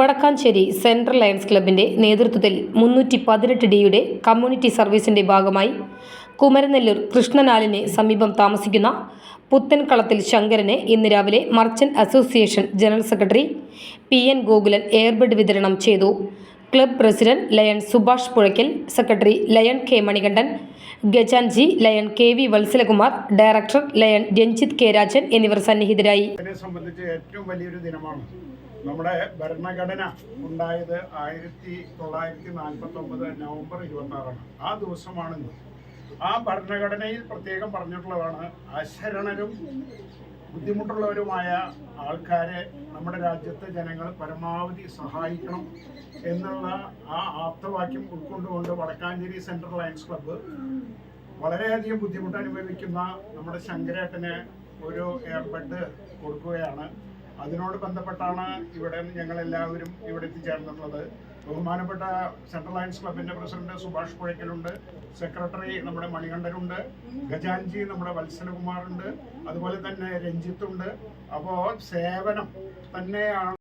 Vadakkanchery central lions ക്ലബിന്റെ നേതൃത്വത്തിൽ മുന്നൂറ്റി പതിനെട്ട് ഡിയുടെ കമ്മ്യൂണിറ്റി സർവീസിന്റെ ഭാഗമായി കുമരനെല്ലൂർ കൃഷ്ണനാലിന് സമീപം താമസിക്കുന്ന പുത്തൻകളത്തിൽ ശങ്കരനെ ഇന്ന് രാവിലെ merchant association general secretary P N Gokulan air bed വിതരണം ചെയ്തു. Club president lion Subhash Puzhakkal secretary lion K Manikandan Gajanji lion K V Vatsalakumar director lion Ranjith K Rajan എന്നിവർ സന്നിഹിതരായി. സംബന്ധിച്ച് ഏറ്റവും വലിയൊരു ദിനമാണ്. നമ്മുടെ ഭരണഘടന ഉണ്ടായത് ആയിരത്തി തൊള്ളായിരത്തി നാൽപ്പത്തി ഒമ്പത് നവംബർ ഇരുപത്തി ആറാണ് ആ ദിവസമാണെന്ന്. ആ ഭരണഘടനയിൽ പ്രത്യേകം പറഞ്ഞിട്ടുള്ളതാണ് അശരണരും ബുദ്ധിമുട്ടുള്ളവരുമായ ആൾക്കാരെ നമ്മുടെ രാജ്യത്തെ ജനങ്ങൾ പരമാവധി സഹായിക്കണം എന്നുള്ള ആ ആപ്തവാക്യം ഉൾക്കൊണ്ടുകൊണ്ട് വടക്കാഞ്ചേരി സെൻട്രൽ ലയൺസ് ക്ലബ്ബ് വളരെയധികം ബുദ്ധിമുട്ട് അനുഭവിക്കുന്ന നമ്മുടെ ശങ്കരേട്ടന് ഒരു എയർബഡ് കൊടുക്കുകയാണ്. അതിനോട് ബന്ധപ്പെട്ടാണ് ഇവിടെ ഞങ്ങൾ എല്ലാവരും ഇവിടെ എത്തിച്ചേർന്നിട്ടുള്ളത്. ബഹുമാനപ്പെട്ട സെൻട്രൽ ലയൺസ് ക്ലബിന്റെ പ്രസിഡന്റ് സുഭാഷ് പുഴയ്ക്കലുണ്ട് സെക്രട്ടറി നമ്മുടെ മണികണ്ഠനുണ്ട്. ഗജാൻജി നമ്മുടെ വത്സലകുമാറുണ്ട്. അതുപോലെ തന്നെ രഞ്ജിത്തുണ്ട്. അപ്പോൾ സേവനം തന്നെയാണ്